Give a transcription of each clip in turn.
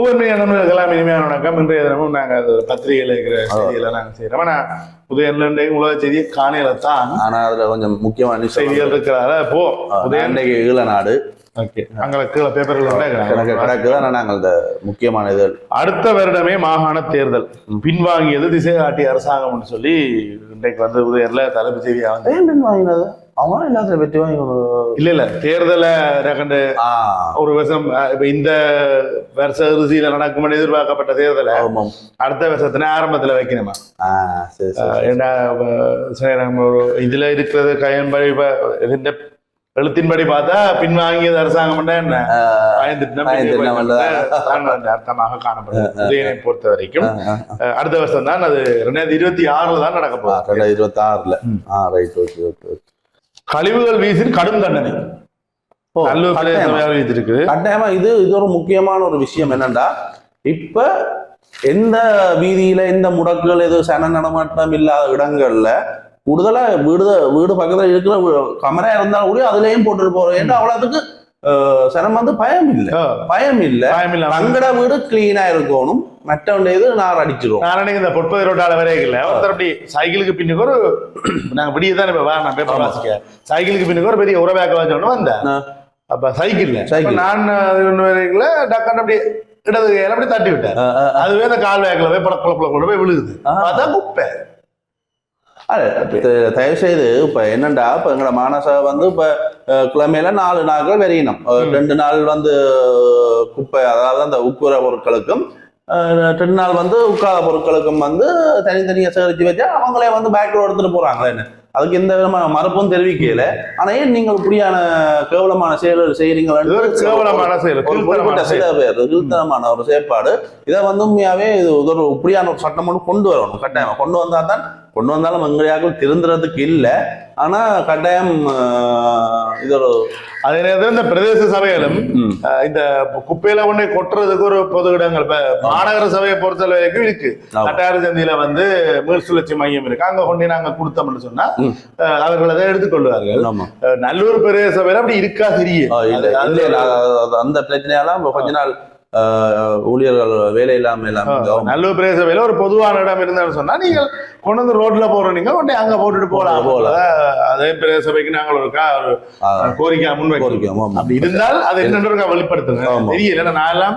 நம்ம இனிமையான வணக்கம். இன்றைய தினமும் நாங்கள் பத்திரிகையில் இருக்கிற செய்திகளை நாங்கள் செய்கிறோம் ஆனால் உதயநிலை உலக செய்தியை காணையில தான். ஆனா அதுல கொஞ்சம் முக்கியமான செய்திகள் இருக்கிறதால போ. உதயன் இன்றைக்கு ஈழ நாடு ஓகே அங்கே கீழே பேப்பர்கள் நாங்கள் இந்த முக்கியமான இது அடுத்த வருடமே மாகாண தேர்தல். பின்வாங்கியது திசை காட்டி அரசாங்கம்னு சொல்லி இன்றைக்கு வந்து உதயர்ல தலைப்பு செய்தியா வந்து ஏன் பின் வாங்கினது அவங்க எல்லாத்துல வெற்றி வாங்கி இல்ல இல்ல. தேர்தலை ரெகண்டு ஆ, ஒரு வருஷம் இப்ப இந்த வருஷ இறுதியில நடக்கும் எதிர்பார்க்கப்பட்ட தேர்தலை. அடுத்த வருஷத்துல ஆரம்பத்துல வைக்கணுமா? ஏன்னா ஒரு இதுல இருக்கிறது கையன்படி இப்ப எழுத்தின்படி பார்த்தா பின்வாங்கியது அரசாங்கம் என்ன? அர்த்தமாக காணப்படுது. உதயனை பொறுத்த வரைக்கும். அடுத்த வருஷம் தான் அது ரெண்டாயிரத்தி இருபத்தி ஆறுல தான் நடக்க போகுது. ரெண்டாயிரத்தி இருபத்தி ஆறுல. ஆ ரைட் ஓகே ஓகே கழிவுகள் வீசின் கடும் தண்டனை. கட்டாயமா? இது இது ஒரு முக்கியமான ஒரு விஷயம் என்னன்னா இப்ப எந்த வீதியில எந்த முடக்குகள் எதுவும் சன நடமாட்டம் இல்லாத இடங்கள்ல கூடுதலா வீடு வீடு பக்கத்துல இருக்கிற கமரா இருந்தாலும் கூட அதுலயும் போட்டுட்டு போறோம் ஏன்னா அவ்வளவுக்கு அஹ், சனம் வந்து பயம் இல்ல பயம் இல்ல பயமில்லாம தங்கட வீடு கிளீனா இருக்கணும் மற்றவண்ட இது நார் அடிச்சிரும் நான் இந்த பொற்பது ரோட்டால வரையில ஒருத்தர் அப்படி சைக்கிளுக்கு பின்னுக்கு ஒரு நாங்க விடிய தான் இப்ப வா நான் பேப்பர். வாசிக்க சைக்கிளுக்கு பின்னுக்கு ஒரு பெரிய உறவாக்க வச்சோன்னு வந்தேன். அப்ப சைக்கிள்ல சைக்கிள். நான் வரைக்குல டக்குன்னு அப்படி இடது கையில அப்படி தட்டி விட்டேன் அதுவே அந்த கால் வேக்கில் போய் பழக்க கொண்டு போய் விழுகுது. அதான் குப்பை தயவு செய்து இப்ப என்னண்டா இப்ப எங்களோட மானச வந்து இப்ப கிழமையில நாலு நாட்கள் வெறியினம். ரெண்டு நாள் வந்து குப்பை அதாவது அந்த உக்குற பொருட்களுக்கும் ரெண்டு நாள் வந்து உட்காத பொருட்களுக்கும் வந்து தனித்தனியா சேகரிச்சு வச்சா அவங்களே வந்து பேக்ல எடுத்துட்டு போறாங்களே என்ன? அதுக்கு எந்த விதமான மறுப்பும் தெரிவிக்கல. ஆனா ஏன் நீங்கள் இப்படியான கேவலமான செயல்கள் இது செய்யறீங்களா ஒரு கேவலமான செயல் குறிப்பிட்ட சில. பேர் கீழ்த்தனமான ஒரு செயற்பாடு. இதை வந்து உண்மையாவே இது ஒரு இப்படியான ஒரு சட்டம் ஒன்று கொண்டு வரணும் கட்டாயமா. கொண்டு வந்தா தான் கொண்டு வந்தாலும் எங்களையாக்கள் திருந்துறதுக்கு இல்லை. ஆனா கட்டாயம் இது ஒரு அதே நேரத்தில் இந்த பிரதேச சபைகளும் இந்த குப்பையில கொண்டு கொட்டுறதுக்கு ஒரு பொது இடங்கள் இப்ப மாநகர சபையை பொறுத்த வரைக்கும் இருக்கு. ஆமா. கட்டார சந்தியில வந்து மீள் சுழற்சி மையம் இருக்கு. அங்க கொண்டு நாங்க கொடுத்தோம்னு சொன்னா அவர்கள் அதை எடுத்துக்கொள்வார்கள் நல்லூர் பிரதேச சபையில அப்படி இருக்கா தெரிய அந்த பிரச்சனையால இப்ப கொஞ்ச நாள் ஊழியர்கள் வேலை இல்லாம இல்லாம அவங்க நல்லூர் பிரதேச சபையில ஒரு பொதுவான இடம் இருந்தாலும் சொன்னா நீங்கள் கொண்டு வந்து ரோட்ல போற நீங்க கொண்டு அங்க போட்டுட்டு போலாம் போலாம். அஹ், அதே பிரதேச சபைக்கு நாங்கள் ஒரு கோரிக்கை முன்வைக்கிறோம். அப்படி இருந்தால் அது என்னன்னு வெளிப்படுத்துங்க. தெரியல நான் எல்லாம்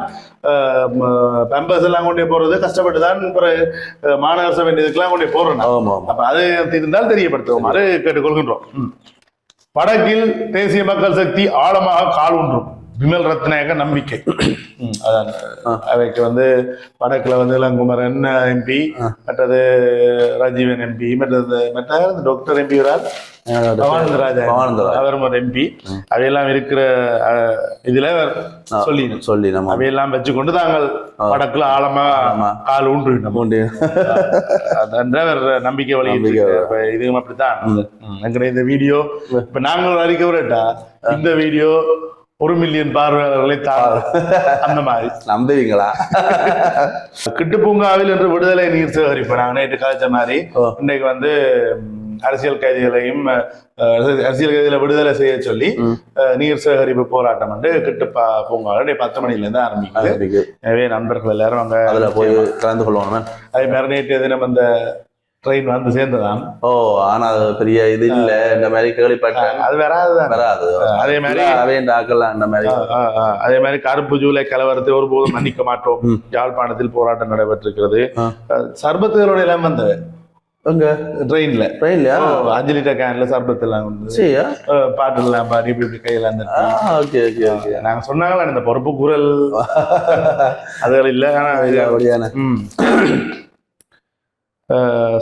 பெம்பர்ஸ் எல்லாம் கொண்டு போறது கஷ்டப்பட்டு தான் மாநகர சபை இதுக்கெல்லாம் கொண்டு போறோம் அப்ப அது இருந்தால் தெரியப்படுத்துவோம். அது கேட்டுக்கொள்கின்றோம். வடக்கில் தேசிய மக்கள் சக்தி ஆழமாக கால் ஊன்றும். விமல் ரத்நாயக நம்பிக்கை. அதான். அவைக்கு வந்து வடக்குல வந்து இளங்குமரன் எம்பி மற்றது ராஜீவன் எம்பி மற்றது மற்ற டாக்டர் எம்பி வரால் பவானந்தராஜா. அவரும் ஒரு எம்பி அவையெல்லாம் இருக்கிற இதுல. சொல்லி சொல்லி நம்ம அவையெல்லாம் வச்சுக்கொண்டு தாங்கள். வடக்குல ஆழமா. கால் அதான். ஒரு நம்பிக்கை வழி. இதுவும் அப்படித்தான். ம், எங்கட இந்த வீடியோ இப்ப நாங்கள் அறிக்கை விடட்டா? இந்த வீடியோ ஒரு மில்லியன் பார்வையாளர்களை அந்த மாதிரி. நம்புவீங்களா? கிட்டுப்பூங்காவில் என்று விடுதலை நீர் சேகரிப்பு. நாங்க நேற்று கழிச்ச மாதிரி. இன்னைக்கு வந்து அரசியல் கைதிகளையும் அரசியல் கைதிகளை விடுதலை செய்ய சொல்லி நீர் சேகரிப்பு போராட்டம் வந்து கிட்டுப்பா பூங்காவில் பத்து மணில இருந்து ஆரம்பிக்குது. எனவே நண்பர்கள் எல்லாரும் அங்க அதுல போய் கலந்து கொள்ளணும். அதே மாதிரி நேற்று தினம் அந்த ட்ரெயின் வந்து சேர்ந்ததான். ஓ ஆனா அது பெரிய இது இல்ல. இந்த மாதிரி கேள்விப்பட்டேன் அது வராதுதான். வராது. அதே மாதிரி அவையண்ட ஆக்கலாம் அந்த மாதிரி. அதே மாதிரி கருப்பு ஜூலை கலவரத்தை ஒருபோதும் மன்னிக்க மாட்டோம். யாழ்ப்பாணத்தில் போராட்டம் நடைபெற்றிருக்கிறது. ஆ. சர்பத்துகளோட எல்லாம் வந்த எங்க? ட்ரெயின்ல ட்ரெயின்லயா அஞ்சு லிட்டர் கேன்ல சர்பத் எல்லாம் பாட்டு எல்லாம் பாடி இப்படி இப்படி கையில ஓகே ஓகே ஓகே. நாங்க சொன்னாங்களா இந்த பொறுப்பு குரல். அதுகள் இல்ல ஆனா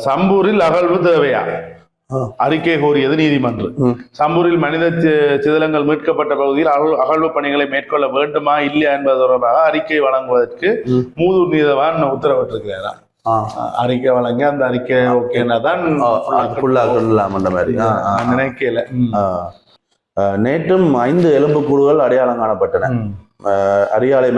சம்பூரில் அகழ்வு தேவையா. அறிக்கை கோரியது நீதிமன்றம். சம்பூரில் மனித சிதிலங்கள் மீட்கப்பட்ட பகுதியில் அகழ் அகழ்வு பணிகளை மேற்கொள்ள வேண்டுமா இல்லையா என்பது தொடர்பாக அறிக்கை வழங்குவதற்கு. மூதூர் நீதவான் அஹ், அறிக்கை வழங்கி அந்த அறிக்கை ஓகேனா தான் நினைக்கல. நேற்றும் ஐந்து எலும்புக்கூடுகள் அடையாளம் காணப்பட்டன. அரியாலை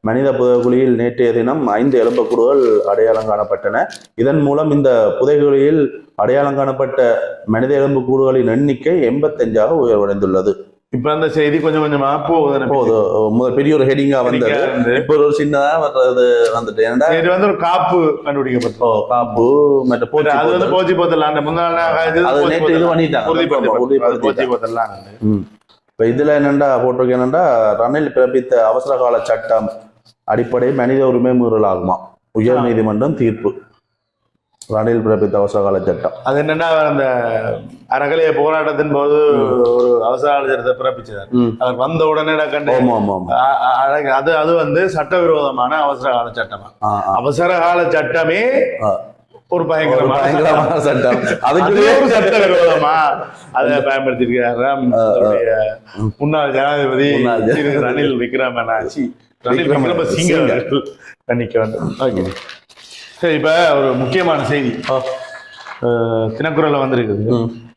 மனித புதைகுழியில் நேற்றைய தினம் ஐந்து எலும்புக்கூடுகள் அடையாளம் காணப்பட்டன. இதன் மூலம் இந்த புதைகுழியில் அடையாளம் காணப்பட்ட மனித எலும்புக்கூடுகளின் எண்ணிக்கை எண்பத்தஞ்சாக உயர்வடைந்துள்ளது. இப்ப அந்த செய்தி கொஞ்சம் கொஞ்சமா போகுது போது முதல் பெரிய ஒரு ஹெடிங்கா வந்தது. இப்போ ஒரு சின்னதா வர்றது வந்துட்டு இது வந்து ஒரு காப்பு கண்டுபிடிக்கப்பட்டது. ஓ, காப்பு மற்ற போச்சு அது வந்து போச்சி போத்தலாம். அந்த முன்னாள் அது நேற்று இது பண்ணிட்டாங்க. போச்சி போத்தலாம். இப்ப இதுல என்னண்டா போட்டிருக்கு? என்னண்டா? ரணில் பிறப்பித்த அவசர கால சட்டம் அடிப்படை மனித உரிமை மீறல் ஆகுமா? உயர் நீதிமன்றம் தீர்ப்பு. ரணில் பிறப்பித்த அவசர கால சட்டம். அது என்னன்னா அந்த அறகலைய போராட்டத்தின் போது ஒரு அவசர ஆளுநரத்தை பிறப்பிச்சார். ம். அவர் வந்த உடனே. அது அது வந்து சட்டவிரோதமான அவசர கால சட்டமா. அவசர கால சட்டமே. ஒரு பயங்கரமான சட்டம். அதுக்கு அதுக்கு ஒரு சட்ட விரோதமா அதை பயன்படுத்தியிருக்கிறாராம் நம்முடைய முன்னாள் ஜனாதிபதி ரணில் விக்ரமநாச்சி ரணில் விக்ரம விக்ரமசிங்க வேண்டும். ஓகே. சரி இப்ப ஒரு முக்கியமான செய்தி. அஹ், தினக்குரல்ல வந்திருக்குது.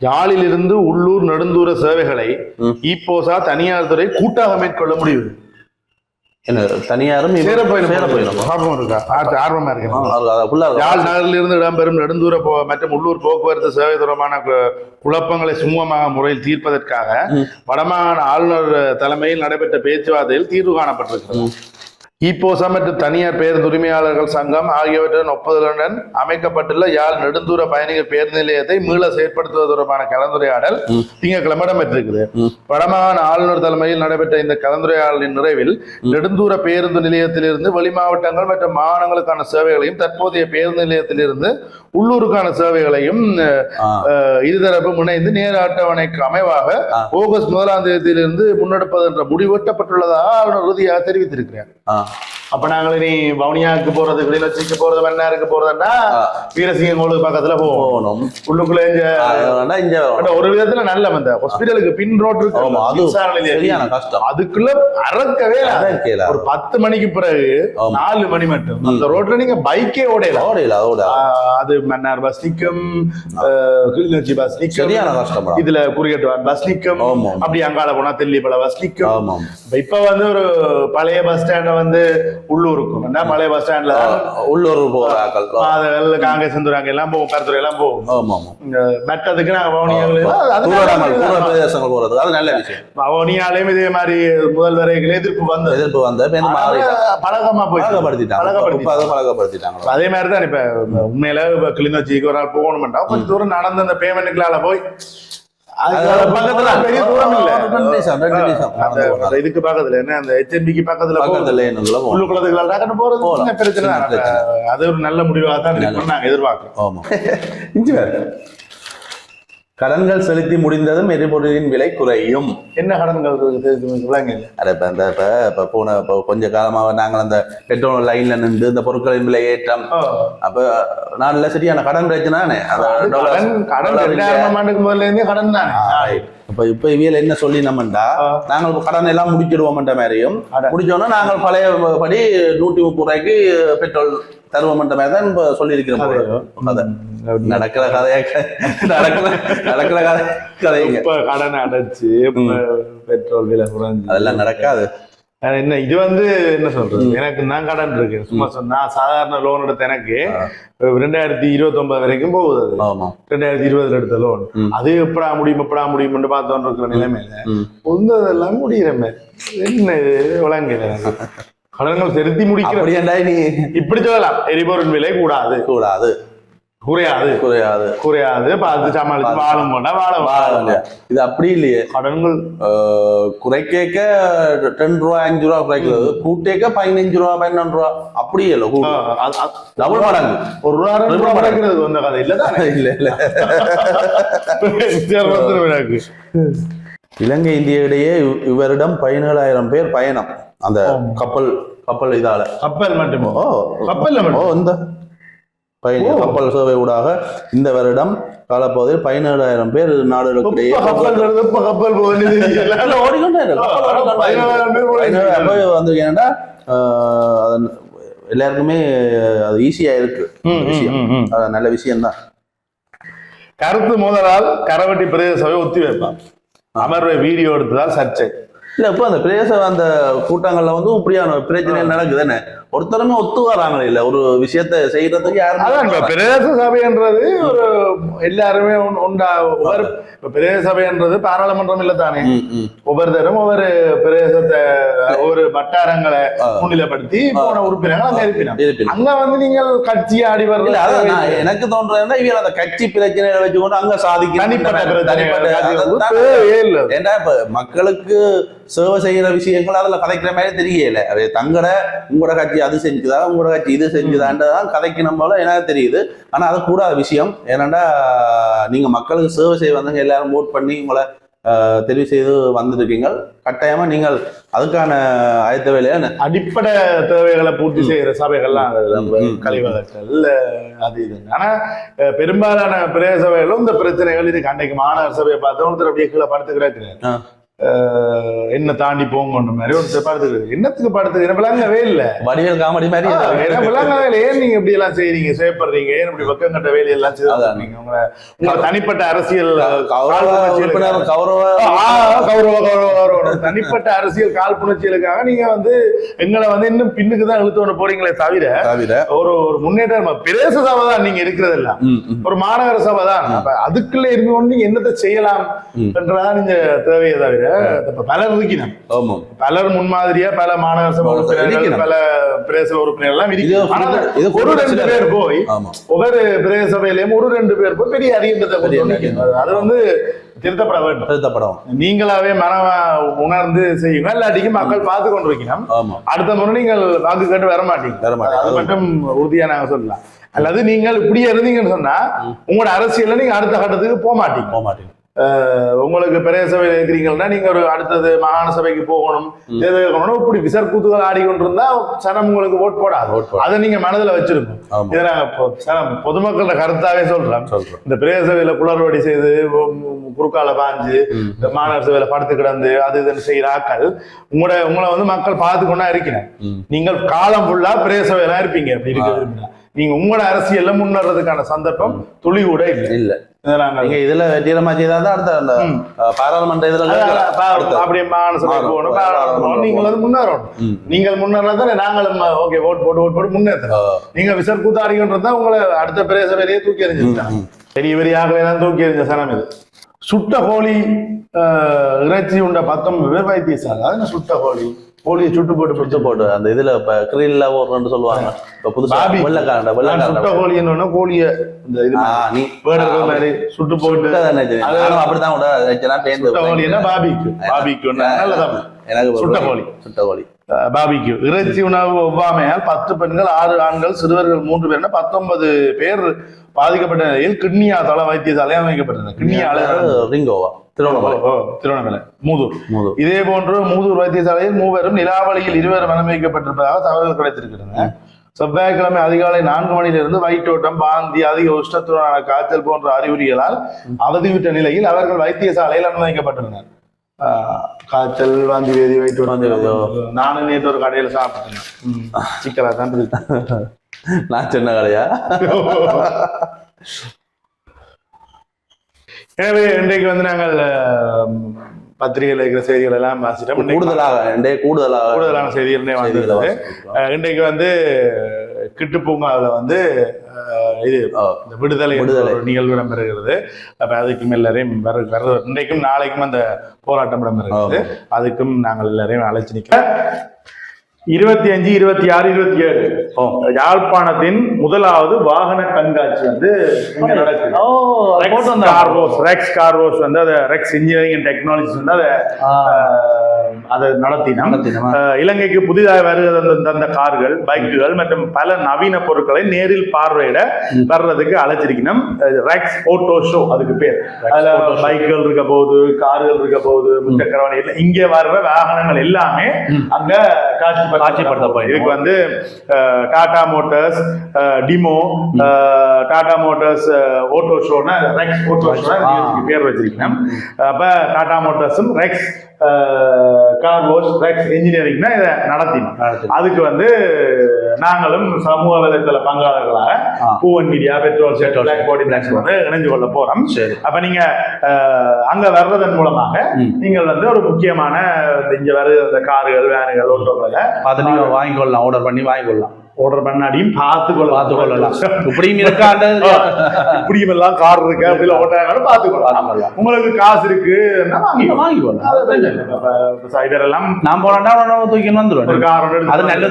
யாழிலிருந்து உள்ளூர் நெடுந்தூர சேவைகளை ம். ஈப்போசா தனியார் துறை கூட்டாக மேற்கொள்ள முடியுது. என்ன தனியாரும் ஆர்வம் இருக்கா. யாழ் நகரிலிருந்து இடம்பெறும் நெடுந்தூர மற்றும் உள்ளூர் போக்குவரத்து சேவை தொடர்பான குழப்பங்களை சுமூகமாக முறையில் தீர்ப்பதற்காக. வடமாகாண ஆளுநர் தலைமையில் நடைபெற்ற பேச்சுவார்த்தையில் தீர்வு காணப்பட்டிருக்கிறது. ஈப்போசா மற்றும் தனியார் பேருந்து உரிமையாளர்கள் சங்கம் ஆகியவற்றின் ஒப்புதலுடன் அமைக்கப்பட்டுள்ள யாழ் நெடுந்தூர பயணிகள் பேருந்து நிலையத்தை மீள செயற்படுத்துவது தொடர்பான கலந்துரையாடல். திங்கட்கிழமை இடம்பெற்றிருக்குது. வடமாகாண ஆளுநர் தலைமையில் நடைபெற்ற இந்த கலந்துரையாடலின் நிறைவில் நெடுந்தூர பேருந்து நிலையத்திலிருந்து வெளி மாவட்டங்கள் மற்றும் மாகாணங்களுக்கான சேவைகளையும் தற்போதைய பேருந்து நிலையத்திலிருந்து உள்ளூருக்கான சேவைகளையும் இருதரப்பும் இணைந்து நேர அட்டவணைக்கு அமைவாக. ஆகஸ்ட் முதலாம் தேதியிலிருந்து முன்னெடுப்பது என்ற முடிவெட்டப்பட்டுள்ளதாக ஆளுநர் உறுதியாக தெரிவித்திருக்கிறார். அப்ப நாங்கள் இனி வவுனியாவுக்கு போறது கிளிநொச்சிக்கு போறது மன்னாருக்கு போறதுன்னா ஆ. வீரசிங்க கோளுக்கு பக்கத்துல போகணும். உள்ளுக்குள்ள இங்க ஒரு விதத்துல நல்ல அந்த ஹாஸ்பிட்டலுக்கு பின் ரோட் இருக்கு. கஷ்டம். அதுக்குள்ள அறக்கவே ஒரு பத்து மணிக்கு பிறகு. நாலு மணி மட்டும். அந்த ரோட்ல நீங்க பைக்கே ஓடையில அதோட ஆஹ் அது மன்னார் பஸ் நிக்கும் கிளிநொச்சி பஸ் நிக்கும். சரியான கஷ்டம் இதுல குறியட்டுவான் பஸ் நிக்கும். அப்படி அங்கால போனா தெல்லிப்பல பஸ் நிக்கும். இப்ப வந்து ஒரு பழைய பஸ் ஸ்டாண்ட வந்து உள்ளூருக்கும். என்ன பழைய பஸ் ஸ்டாண்ட்ல உள்ளூர் போறாக்கள். பாதகள் காங்க செந்துறாங்க எல்லாம் போகும் கருத்துறை எல்லாம் போகும். ஆமா ஆமா. மெட்டதுக்கு நாங்க வவுனியாவில் தூரடாமல் தூர பிரதேசங்கள் போறது அது நல்ல விஷயம். வவுனியாலையும் இதே மாதிரி முதல்வரைகள் எதிர்ப்பு வந்தது. எதிர்ப்பு வந்த பழக்கமா போயிடுச்சு பழகப்படுத்திட்டாங்க அதை பழகப்படுத்திட்டாங்க அதே மாதிரி தான் இப்ப உண்மையில கிளிநொச்சிக்கு ஒரு நாள் போகணும்டா கொஞ்சம் தூரம் நடந்து அந்த பேமெண்ட்டுக்குள்ளால போய் இதுக்கு பக்கத்துல என்ன அந்த ஹெச்எம்பிக்கு பக்கத்துல. பக்கத்துல டக்குனு போறது பிரச்சனை. அது ஒரு நல்ல முடிவாக தான் எதிர்பார்க்கிறோம். ஆமா. இஞ்சி வேற கடன்கள் செலுத்தி முடிந்ததும் எரிபொருளின் விலை குறையும். என்ன கடன்கள் விளங்குங்க அட இப்ப போன இப்ப கொஞ்ச காலமாக நாங்கள் அந்த பெட்ரோல் லைன்ல நின்று இந்த பொருட்களின் விலை ஏற்றம். அப்ப நாடுல சரியான கடன் பிரச்சனை அந்த கடன் இப்ப இப்ப இவியல் என்ன சொல்லி நம்மண்டா ஆ. நாங்கள் கடன் எல்லாம் முடிச்சிடுவோம்ன்ற மாதிரியும். முடிச்சோன்னா நாங்கள் பழைய படி நூத்தி முப்பது ரூபாய்க்கு பெட்ரோல் தருவோம்ன்ற மாதிரி தான் இப்ப சொல்லியிருக்கிறோம். அதையோ. நடக்கிற கதையா நடக்கிற நடக்கிற கதை கதைங்க. இப்ப கடன் அடைச்சு பெட்ரோல் விலை குறைஞ்சு. அதெல்லாம் நடக்காது. என்ன இது வந்து என்ன சொல்றது? எனக்கு நான் கடன் இருக்கு. சும்மா சொன்னா சாதாரண லோன் எடுத்த எனக்கு ரெண்டாயிரத்தி இருபத்தி ஒன்பது வரைக்கும் போகுது ரெண்டாயிரத்தி இருபதுல எடுத்த லோன். அது எப்படா முடியும் எப்படா முடியும்னு பார்த்தோன்னு இருக்கிற நிலைமையில ம். உந்ததெல்லாம் முடிகிற மாதிரி. என்ன இது? விளங்கல. கடன்கள் செலுத்தி முடிக்கிற இப்படி சொல்லலாம். எரிபொருள் விலை கூடாது. கூடாது. குறையாது. குறையாது. குறையாது. பார்த்து சமாளிச்சு வாழும் போனா வாழ வாழ. இது அப்படி இல்லையே. கடன்கள். குறைக்கேக்க டென் ரூபா அஞ்சு ரூபா குறைக்கிறது. கூட்டேக்க பதினஞ்சு ரூபா பன்னெண்டு ரூபா. அப்படியே இல்லை டபுள் மடங்கு. ஒரு ரூபா ரெண்டு ரூபா கிடைக்கிறது வந்த கதை. இல்ல இல்ல எனக்கு இலங்கை இந்திய இடையே இவ்- இவரிடம் பதினேழாயிரம் பேர் பயணம். அந்த. கப்பல் கப்பல் இதால. கப்பல் மட்டுமோ? ஓ கப்பல்ல ஓ இந்த பயணி. கப்பல் சேவை ஊடாக இந்த வருடம் காலப்பகுதியில் பதினேழாயிரம் பேர் நாடுகளுக்கு இடையே எப்ப கப்பல் வருது எப்ப கப்பல் போகுது. இல்ல, ஓடிக்கொண்டே இருக்கு. கப்பல் ஓடிக்கொண்டே இருக்கு. பதினேழாயிரம் பேர் ஓடிட்டு பதினேழாயிரம் பேர் வந்து என்னன்னா எல்லாருக்குமே அது ஈஸியா இருக்கு. நல்ல விஷயம். தான் கருத்து மோதலால் கரவட்டி பிரதேச சபை ஒத்தி வைப்பான் அமர்வை வீடியோ எடுத்ததால் சர்ச்சை. இல்ல இப்போ அந்த பிரதேச அந்த கூட்டங்கள்ல வந்து இப்படியான பிரச்சனை நடக்குது தானே ஒருத்தருமே ஒத்து வராங்களே இல்ல. ஒரு விஷயத்த செய்யறதுக்கு யாருமே அதான் பிரதேச சபைன்றது ஒரு எல்லாருமே உண்- உண்டா ஒவ்வொரு இப்ப பிரதேச சபைன்றது பாராளுமன்றம் இல்ல தானே. ஒவ்வொருத்தரும் ஒவ்வொரு பிரதேசத்தை ஒவ்வொரு வட்டாரங்களை. முன்னிலைப்படுத்தி போன உறுப்பினர்கள் இருப்பினும். அங்க வந்து நீங்கள் கட்சி ஆடி நான் எனக்கு தோன்றதுன்னா இவங்க அந்த கட்சி பிரச்சனைகளை வச்சுக்கொண்டு அங்க சாதிக்க தனிப்பட்ட தனிப்பட்ட ஏன்டா இப்ப மக்களுக்கு சேவை செய்யற விஷயங்கள் அதுல கதைக்கிற மாதிரி தெரியல. அது தங்கட உங்களோட கட்சி அது செஞ்சுதா உங்களோட கட்சி இது செஞ்சுதான்றதான் கதைக்கணும் போல எனக்கு தெரியுது. ஆனா அது கூடாத விஷயம். ஏன்னாண்டா நீங்க மக்களுக்கு சேவை செய்ய வந்தவங்க எல்லாரும் ஓட் பண்ணி உங்களை தெரிவு செய்து வந்திருக்கீங்க. கட்டாயமா நீங்கள் அதுக்கான ஆயத்த வேலையா அடிப்படை தேவைகளை பூர்த்தி செய்யற சபைகள்லாம். கழிவகங்கள் அது இது. ஆனா பெரும்பாலான பிரதேச சபைகளும் இந்த பிரச்சனைகள் இருக்கு அன்னைக்கு மாநகர சபையை பார்த்து ஒருத்தர் அப்படியே கீழே படுத்துக்கிறாரு. ஆ. என்ன தாண்டி போங்கன்ற மாதிரி ஒருத்தர் படுத்துக்கிறது என்னத்துக்கு படுத்துக்கிற விளங்கவே இல்ல. வடிவேல் காமெடி மாதிரி. என்ன விளங்கவே இல்லை. ஏன் நீங்க இப்படி எல்லாம் செய்றீங்க? செய்யப்படுறீங்க ஏன் இப்படி பக்கம் கட்ட வேலையெல்லாம் அதான். செய்யுங்க உங்களை உங்க தனிப்பட்ட அரசியல் கௌரவ கௌரவ கௌரவ. கௌரவம் தனிப்பட்ட அரசியல் காழ்ப்புணர்ச்சிகளுக்காக நீங்க வந்து எங்களை வந்து இன்னும் பின்னுக்கு தான் இழுத்து போறீங்களே தவிர தவிர. ஒரு ஒரு முன்னேற்றம் பிரதேச சபை தான் நீங்க இருக்கிறது இல்ல. ஒரு மாநகர சபை தான். அதுக்குள்ள இருந்து கொண்டு நீங்க என்னத்தை செய்யலாம். என்றதான் நீங்க தேவையை தவிர பலர் இருக்கணும். ஆமாம் பலர் முன்மாதிரியா பல மாநகர சபை உறுப்பினர்கள். பல பிரதேச உறுப்பினர்கள் எல்லாம் இது ஒரு ரெண்டு பேர் போய் ஆமா. ஒவ்வொரு பிரதேச சபையிலயும் ஒரு ரெண்டு பேர் போய் பெரிய அறியன்றதை. அது வந்து திருத்தப்பட வேண்டும். திருத்தப்படம். நீங்களாவே மன உணர்ந்து செய்யுங்க. இல்லாட்டிக்கு மக்கள் பார்த்து கொண்டு வைக்கணும் அடுத்த முறை நீங்கள் வாக்கு கேட்டு வர மாட்டீங்க. வர மாட்டீங்க. அது மட்டும் உறுதியா நாங்க சொல்லலாம். அல்லது நீங்கள் இப்படியே இருந்தீங்கன்னு சொன்னா உங்களோட அரசியல்ல நீங்க அடுத்த கட்டத்துக்கு போக மாட்டீங்க. போக மாட்டேன் அஹ் உங்களுக்கு பெரிய சபையில் இருக்கிறீங்கன்னா நீங்க ஒரு அடுத்தது மாகாண சபைக்கு போகணும். இப்படி விசர் கூத்துகள் ஆடிக்கொண்டு இருந்தா சனம் உங்களுக்கு ஓட் போடாது. அதை நீங்க மனதுல வச்சிருக்கணும் ஆமா. இதை நாங்க பொதுமக்களோட கருத்தாவே சொல்றோம் சொல்றோம். இந்த பிரதேச சபையில குளறுபடி செய்து குறுக்கால பாஞ்சு மாநகர சபையில படுத்து கிடந்து அது இதுன்னு செய்யற ஆக்கள் உங்களோட உங்களை வந்து மக்கள் பார்த்து கொண்டா இருக்கிறேன். நீங்கள் காலம் ஃபுல்லா பிரதேச சபையில இருப்பீங்க. அப்படி இருக்க விரும்பினா நீங்க உங்களோட அரசியல்ல முன்னேறதுக்கான சந்தர்ப்பம் துளி கூட இல்லை. இல்ல. நீங்க இதுல வெற்றிகரமா செய்தாதான் அடுத்த பாராளுமன்ற இதுல. அப்படியே. போகணும். நீங்கள் வந்து முன்னேறணும். நீங்கள் முன்னேறினா தானே நாங்களும் ஓகே ஓட் போட்டு ஓட் போட்டு முன்னேற்றோம் நீங்க விசர் கூத்தாடிக்கின்றதா உங்களை அடுத்த பிரதேச சபையிலேயே தூக்கி எறிஞ்சிருக்காங்க. பெரிய பெரிய ஆகவே தான் தூக்கி எறிஞ்ச சனம் இது சுட்ட கோழி ஆஹ், இறைச்சி உண்ட பத்தொன்பது பேர் வைத்தியசாலை. சுட்ட கோழி? கோழியை சுட்டு போட்டு சுட்டு போட்டு அந்த இதுல இப்ப கிரில்ல ஓடுறேன்னு சொல்லுவாங்க. இப்ப புதுசா பாபி. வெள்ளக்காரண்ட நான் சுட்ட வெள்ளக்காரண்ட கோழி என்னன்னா கோழிய இந்த இது நீ வேடர்கள் மாதிரி சுட்டு போட்டு சுட்டதானே தெரியும். அது- நானும் அப்படித்தான் கூட பேர்ந்து சுட்ட கோழி என்ன பாபிக்கு. பாபிக்கு நல்ல தமிழ் எனக்கு சுட்ட கோழி. சுட்ட கோழி. பாபிக்கு. இறைச்சி உணவு ஒவ்வாமையால் பத்து பெண்கள் ஆறு ஆண்கள் சிறுவர்கள் மூன்று பேர் என பத்தொன்பது பேர் பாதிக்கப்பட்ட நிலையில் கிண்ணியாத்தால வைத்தியசாலை அமைக்கப்பட்டது கிண்ணியால ரிங்கோவா திருவண்ணாமலை. திருவண்ணாமலை. மூதூர். மூது இதே போன்று மூதூர் வைத்தியசாலையில் மூவரும் நிலாவளியில் இருவரும் அனுமதிக்கப்பட்டிருப்பதாக தகவல்கள் கிடைத்திருக்கின்றன. செவ்வாய்க்கிழமை அதிகாலை நான்கு மணியிலிருந்து வயிற்றோட்டம் பாந்தி அதிக உஷ்ணத்துடனான காய்ச்சல் போன்ற அறிகுறிகளால் அவதிவிட்ட நிலையில் அவர்கள் வைத்தியசாலையில் அனுமதிக்கப்பட்டுள்ளனர் காய்ச்சல் வாந்தி வேதி. வயிற்றோட்டம் நானும் நேற்று ஒரு கடையில் சாப்பிட்டேன். சிக்கலா தான் நான் சின்ன கடையா எனவே இன்றைக்கு வந்து நாங்கள் பத்திரிகையில் இருக்கிற செய்திகள் எல்லாம் வாசிட்டோம் கூடுதலாக ரெண்டே கூடுதலாக கூடுதலான செய்திகள் வந்தது இன்றைக்கு வந்து கிட்டு பூங்காவில் வந்து இது. இந்த விடுதலை விடுதலை. நிகழ்வு இடம்பெறுகிறது. அப்ப அதுக்கும் எல்லாரையும் வர வர இன்றைக்கும் நாளைக்கும் அந்த போராட்டம் இடம்பெறுகிறது. அதுக்கும் நாங்கள் எல்லாரையும் அழைச்சு நிற்கிறோம் இருபத்தி அஞ்சு இருபத்தி ஆறு இருபத்தி ஏழு. யாழ்ப்பாணத்தின் முதலாவது வாகன கண்காட்சி வந்து கார்வோஸ் ரெக்ஸ் கார்வோஸ் வந்து அதை ரெக்ஸ் இன்ஜினியரிங் அண்ட் டெக்னாலஜிஸ் வந்து அதை அதை நடத்தினோம். இலங்கைக்கு புதிதாக வருகிற அந்த- அந்த கார்கள் பைக்குகள் மற்றும் பல நவீன பொருட்களை நேரில் பார்வையிட வர்றதுக்கு அழைச்சிருக்கணும் ரெக்ஸ் ஓட்டோ ஷோ அதுக்கு பேர். அதுல பைக்குகள் இருக்க போகுது கார்கள் இருக்க போகுது முச்சக்கரவணி இங்க வர்ற வாகனங்கள் எல்லாமே அங்க காட்சி காட்சிப்படுத்தப்படும். இதுக்கு வந்து டாடா மோட்டார்ஸ் டிமோ டாடா மோட்டார்ஸ் ஓட்டோ ஷோன்னு ரெக்ஸ் ஓட்டோ ஷோ இதுக்கு பேர் வச்சிருக்கணும் அப்ப டாடா மோட்டார்ஸும் ரெக்ஸ் கார் வாஷ் ரெக்ஸ் இன்ஜினியரிங்னா இதை நடத்தினோம். அதுக்கு வந்து நாங்களும் சமூக வலைத்தள பங்காளர்களாக. Poovan media petrol set black body Black black வந்து இணைஞ்சு கொள்ள போறோம். சரி. அப்ப நீங்க அஹ், அங்க வர்றதன் மூலமாக. நீங்கள் வந்து ஒரு முக்கியமான இங்க வர கார்கள் வேனுகள் ஓட்டோக்களை பார்த்து நீங்க வாங்கிக்கொள்ளலாம் ஆர்டர் பண்ணி வாங்கிக்கொள்ளலாம். ஆர்டர் பண்ணாடியும் பார்த்து கொள்ள பார்த்து கொள்ளலாம் இப்படியும் இருக்காண்டது இப்படியும் எல்லாம் கார் இருக்கு? அப்படி ஓட்டாங்களும் பார்த்து கொள்ளலாம் உங்களுக்கு காசு பிரச்சனை. இல்லை. அப்ப, இப்ப இதெல்லாம் நான் போனா தூக்கி எடுத்து அது நல்ல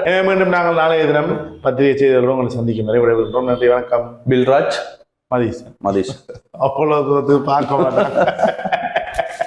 எனவே மீண்டும் நாங்கள் நாளைய தினம் பத்திரிகை செய்திகளுடன் உங்களை சந்திக்கும் வரை விடைபெறுகிறோம். நன்றி வணக்கம். பில்ராஜ். மதீஷ். மதீஷ். அவ்வளவு பார்க்க மாட்டேன்